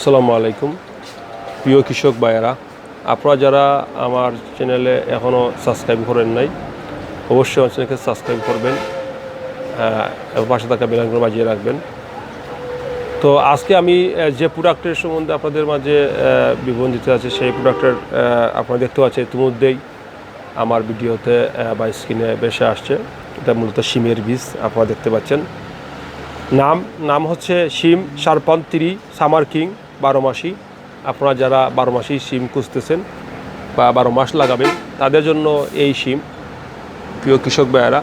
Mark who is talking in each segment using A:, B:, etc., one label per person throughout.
A: আসসালামু আলাইকুম। প্রিয় কৃষক ভাইয়েরা, আপনারা যারা আমার চ্যানেলে এখনও সাবস্ক্রাইব করেন নাই, অবশ্যই আমার চ্যানেলকে সাবস্ক্রাইব করবেন পাশে থাকা বেলাঙ্গুলো বাজিয়ে রাখবেন। তো আজকে আমি যে প্রোডাক্টের সম্বন্ধে আপনাদের মাঝে বিবরণ দিতে আছে সেই প্রোডাক্টের আপনারা দেখতে পাচ্ছেন ইতিমধ্যেই আমার ভিডিওতে বা স্ক্রিনে বেশে আসছে। এটা মূলত সিমের বীজ, আপনারা দেখতে পাচ্ছেন। নাম নাম হচ্ছে সিম শারপান তিরি সামার কিং। বারো মাসি আপনারা যারা বারো মাসি সিম খুঁজতেছেন বা বারো মাস লাগাবেন, তাদের জন্য এই সিম। প্রিয় কৃষক ভাইয়েরা,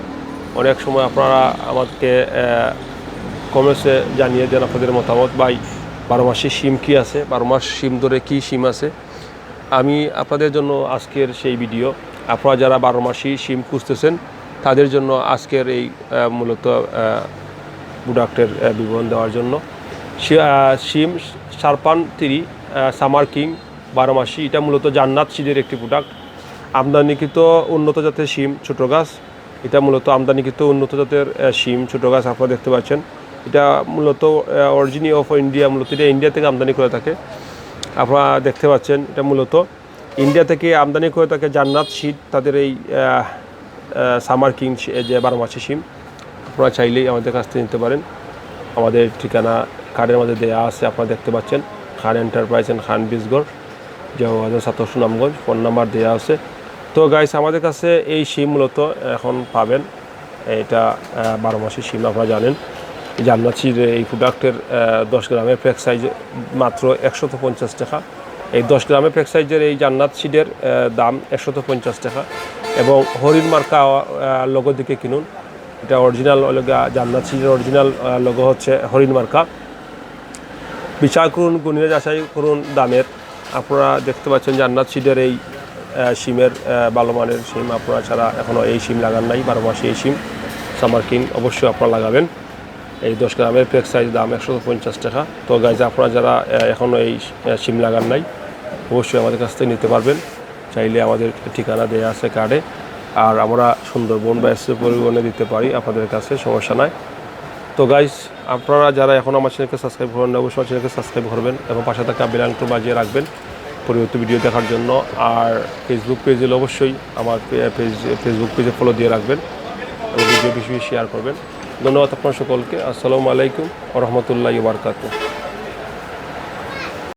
A: অনেক সময় আপনারা আমাকে কমেন্টসে জানিয়ে দেন আপনাদের মতামত, ভাই, বারো মাসি সিম কী আছে? বারো মাস সিম ধরে কী সিম আছে? আমি আপনাদের জন্য আজকের সেই ভিডিও। আপনারা যারা বারো মাসি সিম খুঁজতেছেন, তাদের জন্য আজকের এই মূলত প্রোডাক্টের বিবরণ দেওয়ার জন্য। সিম সারপান, তিরি সামার কিং বারো মাসি এটা মূলত জান্নাত সিডের একটি প্রোডাক্ট আমদানিকৃত উন্নত জাতের শিম, ছোটো গাছ, এটা মূলত আমদানিকৃত উন্নত জাতের শিম, ছোটো গাছ আপনারা দেখতে পাচ্ছেন। এটা মূলত অরিজিনি অফ ইন্ডিয়া মূলত এটা ইন্ডিয়া থেকে আমদানি করে থাকে। আপনারা দেখতে পাচ্ছেন, এটা মূলত ইন্ডিয়া থেকে আমদানি করে থাকে জান্নাত শীত তাদের এই সামার কিং যে বারো মাসি সিম আপনারা চাইলেই আমাদের কাছ থেকে নিতে পারেন। আমাদের ঠিকানা কার্ডের মধ্যে দেওয়া আছে, আপনারা দেখতে পাচ্ছেন। খান এন্টারপ্রাইজ অ্যান্ড খান বিজগড় জওয়াজ সাতর সুনামগঞ্জ ফোন নাম্বার দেওয়া আছে। তো গাইস আমাদের কাছে এই সিম মূলত এখন পাবেন। এটা বারো মাসের সিম আপনারা জানেন। জান্নাচির এই প্রোডাক্টের দশ গ্রামের প্যাক সাইজ মাত্র একশত পঞ্চাশ টাকা। এই দশ গ্রামের প্যাক সাইজের এই জান্নাত সিডের দাম একশত পঞ্চাশ টাকা। এবং হরিণ মার্কা লোগো দিকে কিনুন। এটা অরিজিনাল জান্নাত সিডের অরিজিনাল লোগো হচ্ছে হরিণ মার্কা। বিচার করুন গুণিয়ে যাচাই করুন দামের। আপনারা দেখতে পাচ্ছেন জান্নাত সিডের এই সিমের ভালো মানের সিম। আপনারা ছাড়া এখনও এই সিম লাগান নাই, বারো মাসে এই সিম। সামার কিং অবশ্যই আপনারা লাগাবেন। এই দশ গ্রামের প্যাক সাইজ দাম একশো পঞ্চাশ টাকা। তো গাইজ আপনারা যারা এখনও এই সিম লাগান নাই, অবশ্যই আমাদের কাছ থেকে নিতে পারবেন। চাইলে আমাদের ঠিকানা দেওয়া আছে কার্ডে আর আমরা সুন্দরবন বা এসে পরিবহনে দিতে পারি, আপনাদের কাছে সমস্যা নাই। তো গাইস আপনারা যারা এখন আমার চ্যানেলকে সাবস্ক্রাইব করেন না, অবশ্যই আমার চ্যানেলকে সাবস্ক্রাইব করবেন এবং পাশে থাকা বেলানটু বাজিয়ে রাখবেন পরিবর্তিত ভিডিও দেখার জন্য। আর ফেসবুক পেজ পেজে অবশ্যই আমার পেজ ফেসবুক পেজে ফলো দিয়ে রাখবেন এবং ভিডিও বেশি বেশি শেয়ার করবেন। ধন্যবাদ আপনার সকলকে। আসসালামু আলাইকুম রহমতুল্লাহ বারকাতু